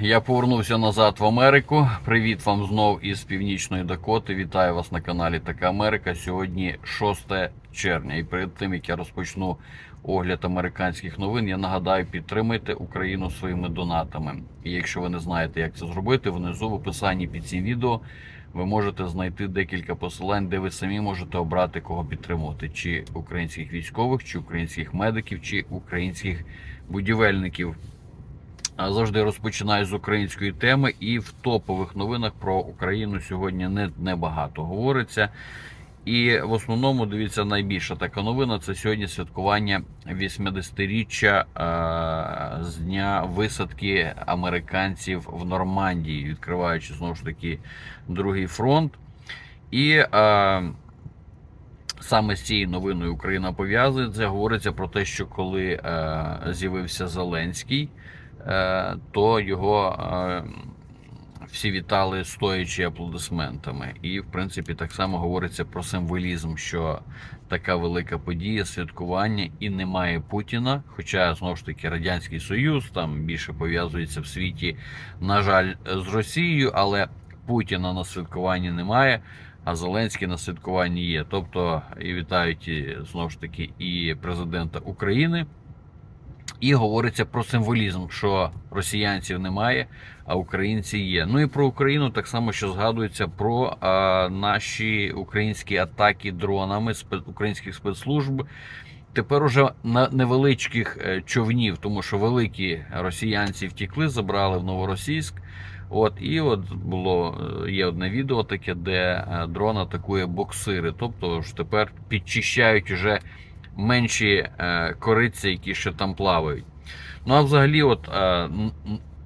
Я повернувся назад в Америку. Привіт вам знов із Північної Дакоти. Вітаю вас на каналі Така Америка. Сьогодні 6 червня. І перед тим як я розпочну огляд американських новин, я нагадаю, підтримайте Україну своїми донатами. І якщо ви не знаєте, як це зробити, внизу в описанні під цим відео ви можете знайти декілька посилань, де ви самі можете обрати кого підтримувати: чи українських військових, чи українських медиків, чи українських будівельників. А Завжди розпочинаю з української теми, і в топових новинах про Україну сьогодні не, небагато говориться. І в основному, дивіться, найбільша така новина це сьогодні святкування 80-річчя е, з дня висадки американців в Нормандії, відкриваючи знову ж таки другий фронт. І е, саме з цією новиною Україна пов'язується. Говориться про те, що коли е, з'явився Зеленський, е, то його е, всі вітали стоячи аплодисментами. І, в принципі, так само говориться про символізм, що така велика подія, святкування і немає Путіна. Хоча знову ж таки Радянський Союз там більше пов'язується в світі, на жаль, з Росією, але Путіна на святкуванні немає. А Зеленський на святкуванні є. Тобто і вітають знову ж таки і президента України. І говориться про символізм, що росіянців немає, а українці є. Ну і про Україну так само, що згадується про а, наші українські атаки дронами спе- українських спецслужб. Тепер уже на невеличких е, човнів, тому що великі росіянці втікли, забрали в Новоросійськ. От і от було е, є одне відео таке, де е, дрон атакує боксири. Тобто ж тепер підчищають уже менші е, кориці, які ще там плавають. Ну а взагалі, от е,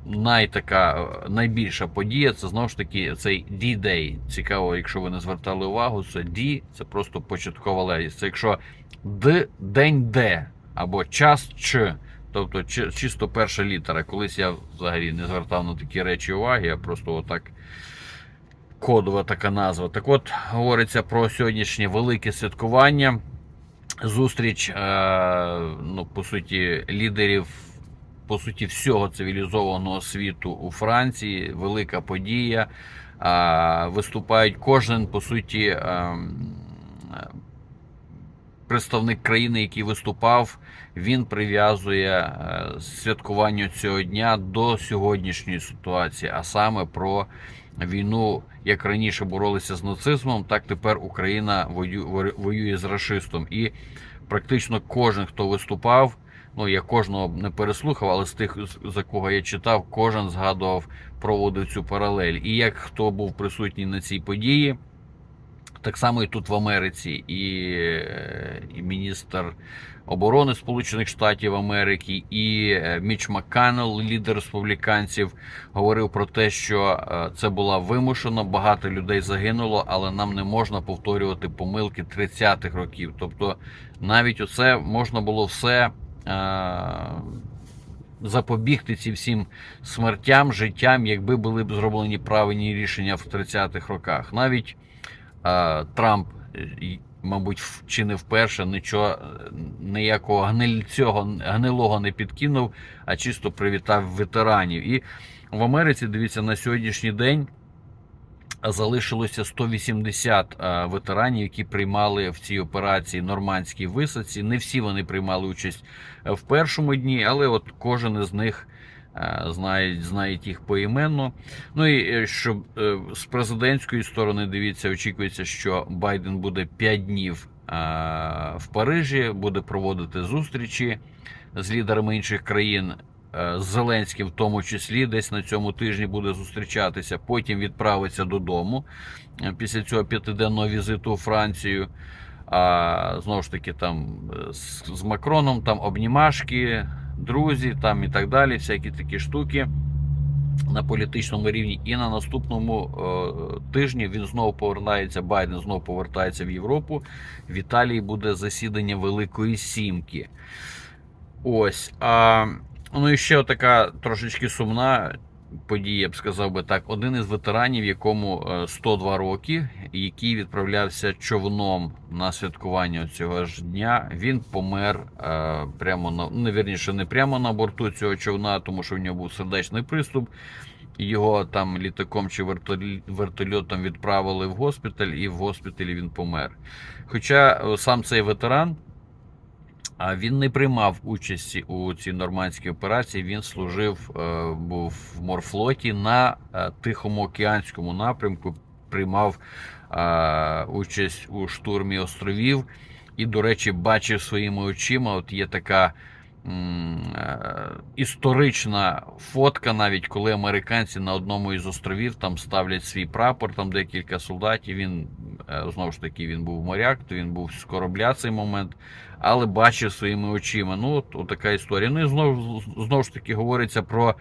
найтака, е, найбільша подія це знову ж таки цей D-Day. Цікаво, якщо ви не звертали увагу, це D, це просто початкова легість. Це якщо Д день Д або час Ч. Тобто чисто перша літера. Колись я взагалі не звертав на такі речі уваги, я просто отак кодова така назва. Так от говориться про сьогоднішнє велике святкування. Зустріч, е, ну, по суті, лідерів по суті всього цивілізованого світу у Франції. Велика подія. Е, Виступають кожен, по суті, е, представник країни, який виступав, він прив'язує святкування цього дня до сьогоднішньої ситуації, а саме про війну, як раніше боролися з нацизмом, так тепер Україна вою- воює з расистом. І практично кожен, хто виступав, ну я кожного не переслухав, але з тих, за кого я читав, кожен згадував, проводив цю паралель. І як хто був присутній на цій події. Так само і тут в Америці, і, е, і міністр оборони Сполучених Штатів Америки, і е, Міч Макканел, лідер республіканців, говорив про те, що е, це була вимушено, багато людей загинуло, але нам не можна повторювати помилки 30-х років. Тобто, навіть оце можна було все. Запобігти ці всім смертям, життям, якби були б зроблені правильні рішення в 30-х роках. Навіть Трамп, е, мабуть, чи не вперше нічого е, ніякого гнильцього, гнилого не підкинув, а чисто привітав ветеранів. І в Америці, дивіться, на сьогоднішній день залишилося 180 е, ветеранів, які приймали в цій операції нормандській висадці. Не всі вони приймали участь в першому дні, але от кожен із них. Е, Знають, знають їх поіменно. Ну і е, щоб е, з президентської сторони дивіться, очікується, що Байден буде 5 днів в Парижі, буде проводити зустрічі з лідерами інших країн. З Зеленським, в тому числі, десь на цьому тижні буде зустрічатися. Потім відправиться додому після цього п'ятиденного візиту у Францію. А знову ж таки, там з Макроном там обнімашки, друзі, там і так далі, всякі такі штуки на політичному рівні. І на наступному е, тижні він знову повертається. Байден знову повертається в Європу. В Італії буде засідання Великої Сімки. Ось. А, ну і ще така трошечки сумна події, я б сказав би так, один із ветеранів, якому е, 102 роки, який відправлявся човном на святкування цього ж дня, він помер е, прямо на не вірніше, не прямо на борту цього човна, тому що в нього був сердечний приступ. Його там літаком чи вертольотом відправили в госпіталь, і в госпіталі він помер. Хоча е, сам цей ветеран. Він не приймав участі у цій нормандській операції. Він служив, е, був в морфлоті на Тихоокеанському Тихому океанському напрямку, приймав е, участь у штурмі островів. І, до речі, бачив своїми очима. От є така е, історична фотка, навіть коли американці на одному із островів там ставлять свій прапор, там декілька солдатів. Він е, знову ж таки він був моряк, то він був з корабля цей момент але бачив своїми очима. Ну, от, от така історія. Ну і знову, знову ж таки говориться про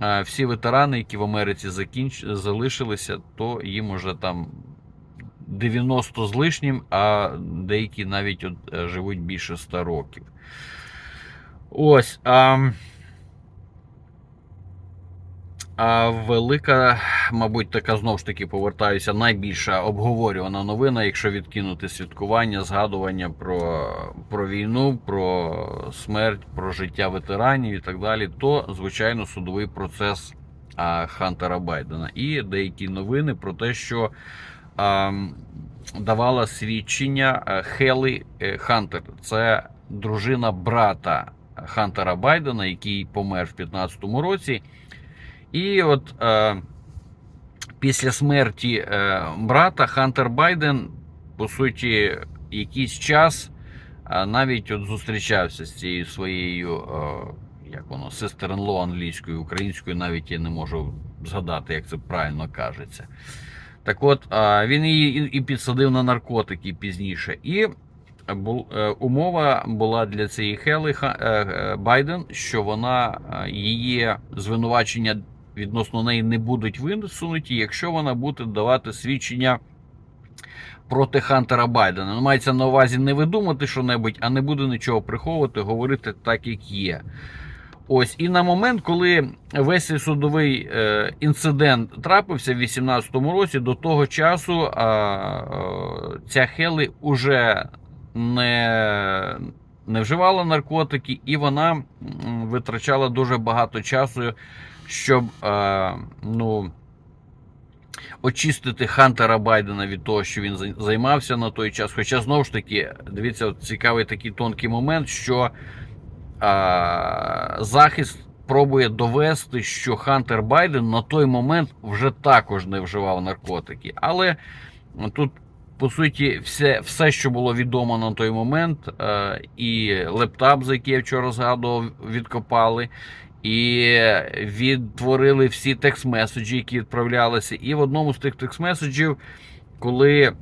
е, всі ветерани, які в Америці закінч... залишилися, то їм уже там 90 з лишнім, а деякі навіть от, е, живуть більше 100 років. Ось. А... А велика, мабуть, така знову ж таки повертаюся, найбільша обговорювана новина, якщо відкинути святкування, згадування про, про війну, про смерть, про життя ветеранів і так далі, то звичайно судовий процес а, Хантера Байдена. І деякі новини про те, що а, давала свідчення Хелі е, Хантер. Це дружина брата Хантера Байдена, який помер в 2015 році. І от е, після смерті е, брата Хантер Байден, по суті, якийсь час е, навіть от зустрічався з цією своєю, е, як воно, сестернло англійською, українською, навіть я не можу згадати, як це правильно кажеться. Так от, е, він її і- підсадив на наркотики пізніше. І умова була для цієї Хели е, е, Байден, що вона е, її звинувачення відносно неї не будуть висунуті, якщо вона буде давати свідчення проти Хантера Байдена. Ну, мається на увазі не видумати що-небудь, а не буде нічого приховувати, говорити так, як є. Ось, і на момент, коли весь судовий е, інцидент трапився в 2018 році, до того часу а, е, ця Хелі уже не, не вживала наркотики, і вона витрачала дуже багато часу, щоб е, ну, очистити Хантера Байдена від того, що він займався на той час. Хоча знову ж таки, дивіться, от цікавий такий тонкий момент, що а, захист пробує довести, що Хантер Байден на той момент вже також не вживав наркотики. Але тут, по суті, все, все що було відомо на той момент, е, і лептап, за який я вчора згадував, відкопали. І відтворили всі текст-меседжі, які відправлялися. І в одному з тих текст-меседжів, коли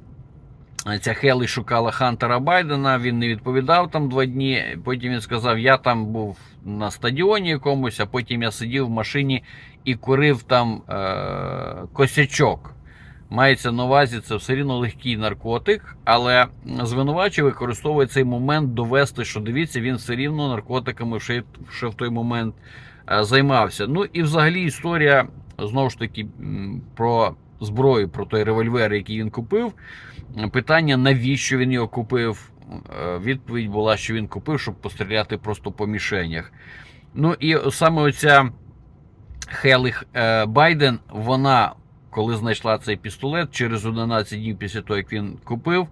ця Хелі шукала Хантера Байдена, він не відповідав там два дні. Потім він сказав: Я там був на стадіоні якомусь, а потім я сидів в машині і курив там е- косячок. Мається на увазі, це все рівно легкий наркотик, але звинувачий використовує цей момент довести, що дивіться, він все рівно наркотиками ще, ще в той момент е, займався. Ну і взагалі історія знову ж таки про зброю, про той револьвер, який він купив. Питання, навіщо він його купив? Е, Відповідь була, що він купив, щоб постріляти просто по мішенях. Ну і саме оця Хелі е, Байден, вона, коли знайшла цей пістолет, через 11 днів після того, як він купив,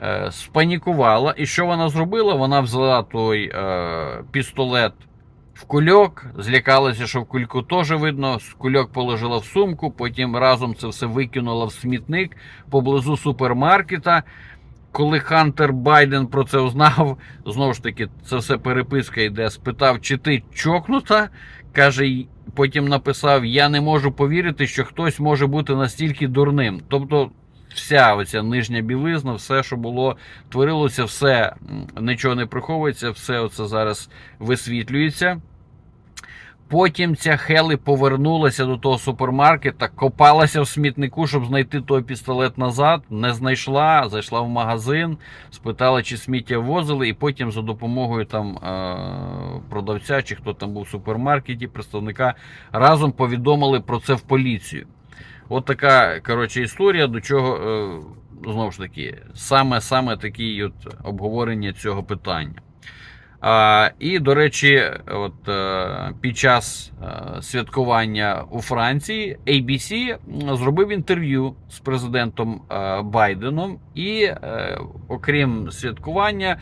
е, спанікувала. І що вона зробила? Вона взяла той е, пістолет в кульок, злякалася, що в кульку теж видно. Кульок положила в сумку, потім разом це все викинула в смітник поблизу супермаркета. Коли Хантер Байден про це узнав, знову ж таки, це все переписка йде. Спитав, чи ти чокнута? Каже, потім написав: Я не можу повірити, що хтось може бути настільки дурним. Тобто, вся оця нижня білизна, все, що було, творилося, все нічого не приховується, все це зараз висвітлюється. Потім ця Хелі повернулася до того супермаркета, копалася в смітнику, щоб знайти той пістолет назад. Не знайшла, зайшла в магазин, спитала, чи сміття возили, і потім за допомогою там е- продавця, чи хто там був в супермаркеті, представника разом повідомили про це в поліцію. От така коротше історія, до чого е, знову ж таки, саме саме такі от обговорення цього питання. І, до речі, от е, під час е, святкування у Франції ABC зробив інтерв'ю з президентом е, Байденом, і, окрім святкування,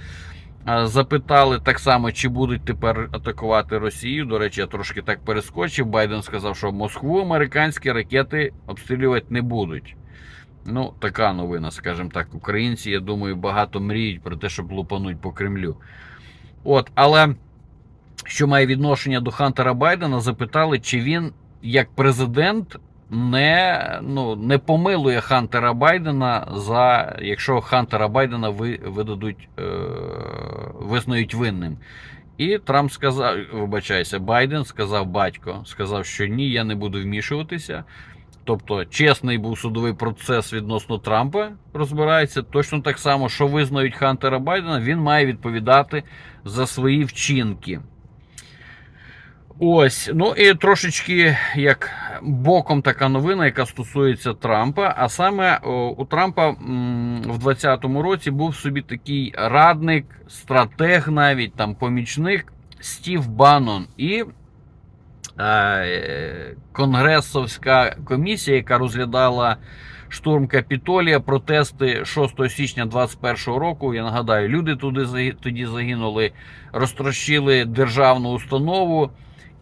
запитали так само, чи будуть тепер атакувати Росію. До речі, я трошки так перескочив. Байден сказав, що Москву американські ракети обстрілювати не будуть. Ну, така новина, скажімо так. Українці, я думаю, багато мріють про те, щоб лупануть по Кремлю. От, але що має відношення до Хантера Байдена, запитали, чи він як президент не, ну, не помилує Хантера Байдена за якщо Хантера Байдена ви, видадуть, е, визнають винним. І Трамп сказав, вибачайся, Байден сказав батько, сказав, що ні, я не буду вмішуватися. Тобто чесний був судовий процес відносно Трампа, розбирається. Точно так само, що визнають Хантера Байдена, він має відповідати за свої вчинки. Ось, ну і трошечки як боком така новина, яка стосується Трампа. А саме у Трампа в 2020 році був собі такий радник, стратег, навіть там помічник Стів Баннон. І е, конгресовська комісія, яка розглядала штурм Капітолія, протести 6 січня 2021 року. Я нагадаю, люди туди тоді загинули, розтрощили державну установу.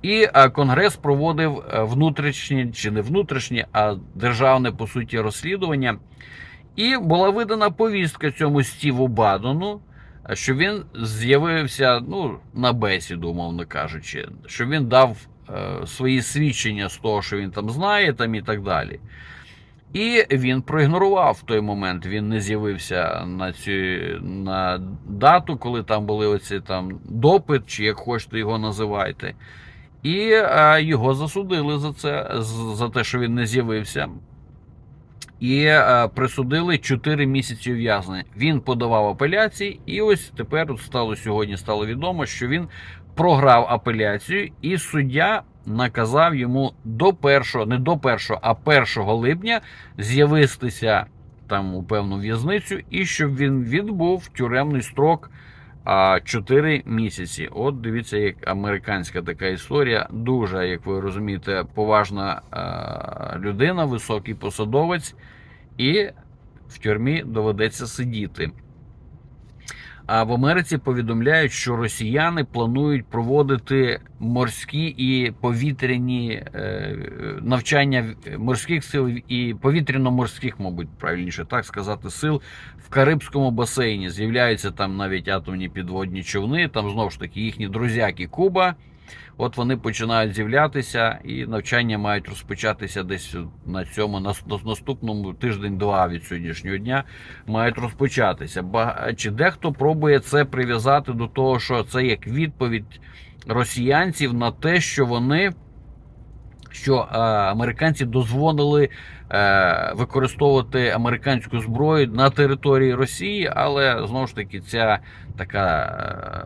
І е, Конгрес проводив е, внутрішнє чи не внутрішнє, а державне по суті розслідування. І була видана повістка цьому Стіву Бадону, е, що він з'явився ну, на бесіду, умовно кажучи, що він дав е, свої свідчення з того, що він там знає, там і так далі. І він проігнорував в той момент. Він не з'явився на цю на дату, коли там були оці там допит, чи як хочете його називайте. І е, його засудили за це, за те, що він не з'явився. І е, присудили 4 місяці ув'язнення. Він подавав апеляції, і ось тепер стало сьогодні стало відомо, що він програв апеляцію, і суддя наказав йому до першого, не до першого, а 1 липня з'явитися там у певну в'язницю, і щоб він відбув тюремний строк а 4 місяці. От дивіться, як американська така історія. Дуже, як ви розумієте, поважна людина, високий посадовець, і в тюрмі доведеться сидіти. А в Америці повідомляють, що росіяни планують проводити морські і повітряні е, навчання морських сил і повітряно-морських, мабуть, правильніше так сказати, сил в Карибському басейні. З'являються там навіть атомні підводні човни. Там знову ж таки їхні друзяки Куба. От вони починають з'являтися, і навчання мають розпочатися десь на цьому на наступному тиждень-два від сьогоднішнього дня мають розпочатися. Чи дехто пробує це прив'язати до того, що це як відповідь росіянців на те, що вони. Що е, американці дозволили е, використовувати американську зброю на території Росії, але знову ж таки ця така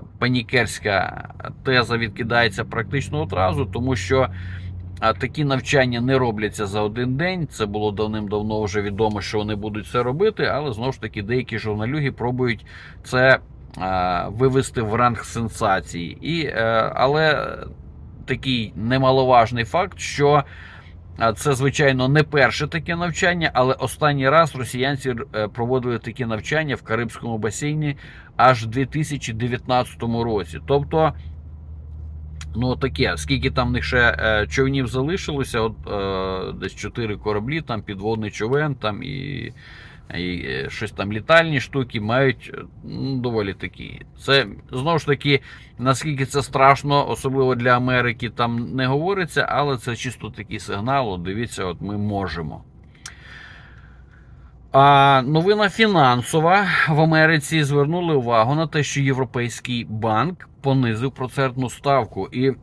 е, панікерська теза відкидається практично одразу, тому що а, такі навчання не робляться за один день. Це було давним-давно вже відомо, що вони будуть це робити, але знову ж таки деякі журналюги пробують це е, вивести в ранг сенсації. І, е, але такий немаловажний факт, що це, звичайно, не перше таке навчання, але останній раз росіянці е, проводили такі навчання в Карибському басейні аж в 2019 році. Тобто, ну таке, скільки там в них ще е, човнів залишилося, от е, десь 4 кораблі, там підводний човен, там і. І е, щось там літальні штуки мають е, ну, доволі такі. Це знову ж таки, наскільки це страшно, особливо для Америки, там не говориться, але це чисто такий сигнал. От дивіться, от ми можемо. А новина фінансова в Америці звернули увагу на те, що Європейський банк понизив процентну ставку. І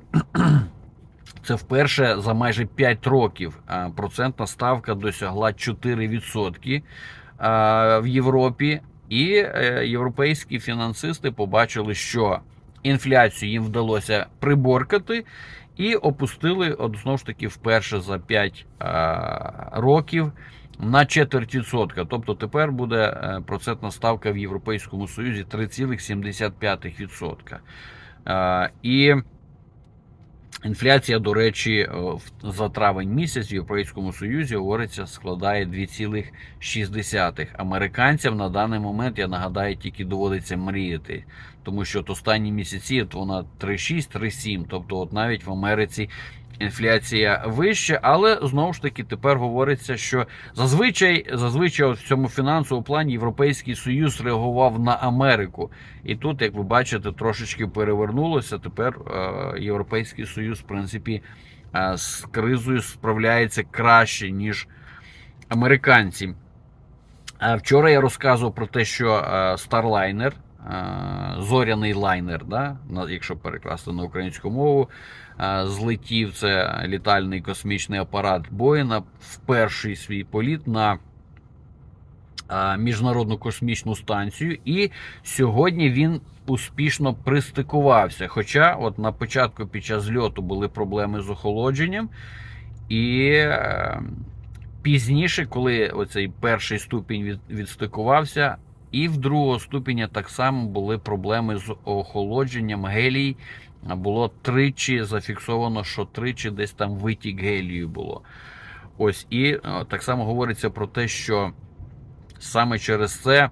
Це вперше за майже 5 років процентна ставка досягла 4% е, в Європі. І е, європейські фінансисти побачили, що інфляцію їм вдалося приборкати, і опустили от, знову ж таки вперше за 5 років на четверть відсотка. Тобто тепер буде е, процентна ставка в Європейському Союзі 3,75%. Е, І інфляція, до речі, в- за травень місяць в Європейському Союзі говориться, складає 2,6. Американцям на даний момент, я нагадаю, тільки доводиться мріяти. Тому що от останні місяці от вона 3,6, 3,7. Тобто, от навіть в Америці інфляція вища, але знову ж таки тепер говориться, що зазвичай, зазвичай в цьому фінансовому плані Європейський Союз реагував на Америку. І тут, як ви бачите, трошечки перевернулося. Тепер е, Європейський Союз, в принципі, е, з кризою справляється краще, ніж американці. Е, Вчора я розказував про те, що Starliner, зоряний лайнер, да, якщо перекласти на українську мову, е, злетів це літальний космічний апарат Боїна в перший свій політ на е, міжнародну космічну станцію. І сьогодні він успішно пристикувався. Хоча, от на початку під час зльоту були проблеми з охолодженням, і е, пізніше, коли оцей перший ступінь від, відстикувався, і в другого ступеня так само були проблеми з охолодженням. Гелій було тричі зафіксовано, що тричі десь там витік гелію було. Ось і е, так само говориться про те, що саме через це.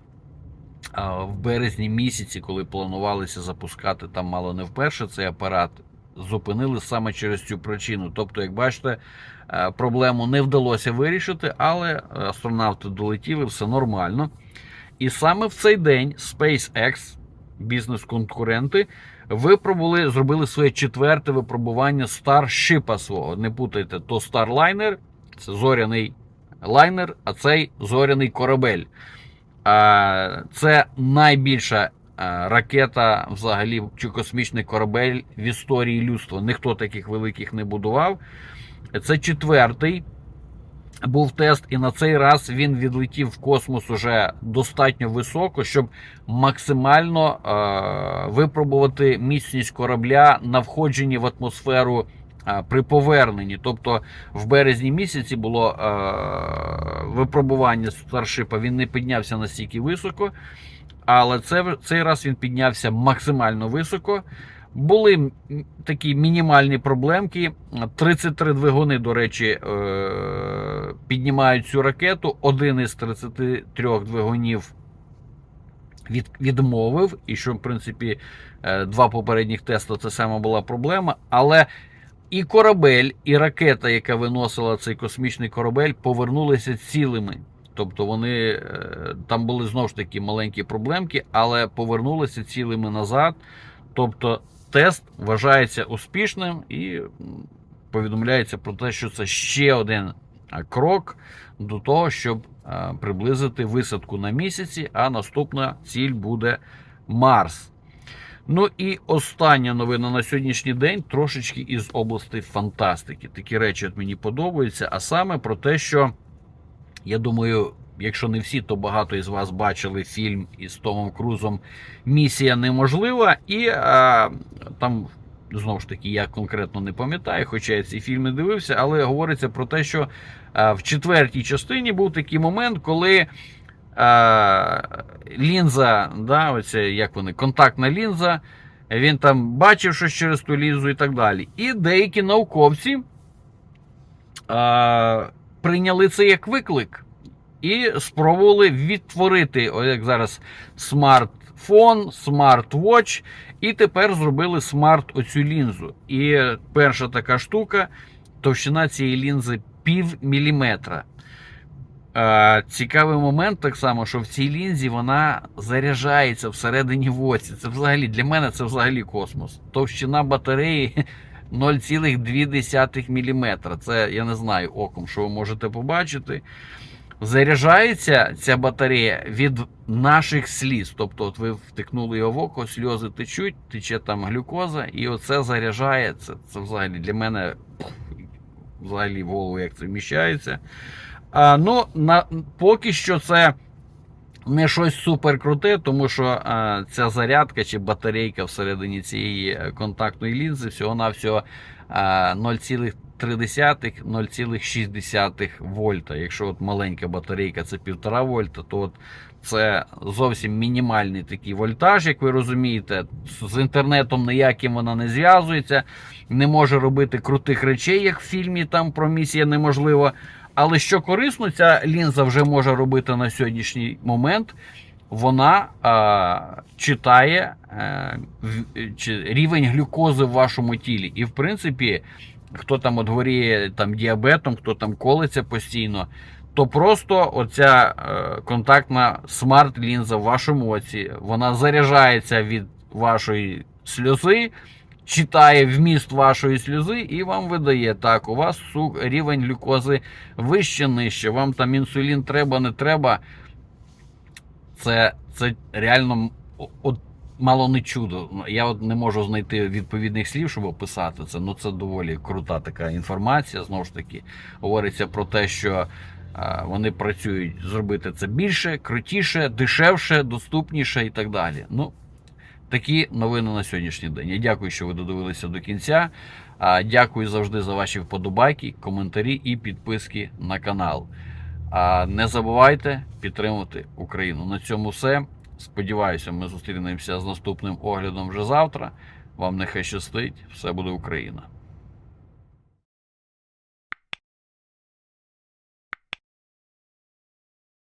В березні місяці, коли планувалися запускати там мало не вперше цей апарат, зупинили саме через цю причину. Тобто, як бачите, е, проблему не вдалося вирішити, але астронавти долетіли, все нормально. І саме в цей день SpaceX, бізнес-конкуренти, випробували, зробили своє четверте випробування Starship свого. Не путайте, то Starliner, це зоряний лайнер, а цей зоряний корабель. Це найбільша ракета, взагалі, чи космічний корабель в історії людства. Ніхто таких великих не будував. Це четвертий був тест, і на цей раз він відлетів в космос уже достатньо високо, щоб максимально е, випробувати міцність корабля на входженні в атмосферу е, при поверненні. Тобто в березні місяці було е, випробування старшипа, він не піднявся настільки високо, але це, цей раз він піднявся максимально високо. Були такі мінімальні проблемки. 33 двигуни, до речі, е, піднімають цю ракету. Один із 33 двигунів від, відмовив. І що, в принципі, е, два попередніх тести це саме була проблема. Але і корабель, і ракета, яка виносила цей космічний корабель, повернулися цілими. Тобто вони е, там були знову ж таки маленькі проблемки, але повернулися цілими назад. Тобто тест вважається успішним і повідомляється про те, що це ще один крок до того, щоб приблизити висадку на місяці, а наступна ціль буде Марс. Ну і остання новина на сьогоднішній день трошечки із області фантастики. Такі речі от мені подобаються, а саме про те, що я думаю, якщо не всі, то багато із вас бачили фільм із Томом Крузом Місія неможлива. І а, там знову ж таки я конкретно не пам'ятаю, хоча я ці фільми дивився, але говориться про те, що а, в четвертій частині був такий момент, коли. Лінза, да, оце, як вони, контактна лінза, він там бачив щось через ту лінзу і так далі. І деякі науковці а, прийняли це як виклик і спробували відтворити, о, як зараз, смартфон, смарт-вотч, і тепер зробили смарт оцю лінзу. І перша така штука, товщина цієї лінзи пів міліметра. Цікавий момент так само, що в цій лінзі вона заряджається всередині в оці. Це взагалі для мене це взагалі космос. Товщина батареї 0,2 мм. Це я не знаю оком, що ви можете побачити. Заряджається ця батарея від наших сліз. Тобто, от ви втикнули його в око, сльози течуть, тече там глюкоза, і оце заряджає. Це, взагалі для мене взагалі в голову як це вміщається. А, ну, на, поки що це не щось супер круте, тому що а, ця зарядка чи батарейка всередині цієї е, контактної лінзи всього-навсього 0,3-0,6 вольта. Якщо от маленька батарейка це 1,5 вольта, то от це зовсім мінімальний такий вольтаж, як ви розумієте. З інтернетом ніяким вона не зв'язується, не може робити крутих речей, як в фільмі там про місія неможлива. Але що корисно, ця лінза вже може робити на сьогоднішній момент. Вона а, читає чи, рівень глюкози в вашому тілі. І в принципі, хто там от горіє там, діабетом, хто там колиться постійно, то просто оця е, контактна смарт-лінза в вашому оці, вона заряджається від вашої сльози, читає вміст вашої сльози і вам видає так, у вас рівень глюкози вище нижче, вам там інсулін треба, не треба. Це, це реально от, мало не чудо. Я от не можу знайти відповідних слів, щоб описати це. Ну це доволі крута така інформація. Знову ж таки, говориться про те, що а, вони працюють зробити це більше, крутіше, дешевше, доступніше і так далі. Ну, такі новини на сьогоднішній день. Я дякую, що ви додивилися до кінця. Дякую завжди за ваші вподобайки, коментарі і підписки на канал. А не забувайте підтримувати Україну. На цьому все. Сподіваюся, ми зустрінемося з наступним оглядом вже завтра. Вам нехай щастить, все буде Україна.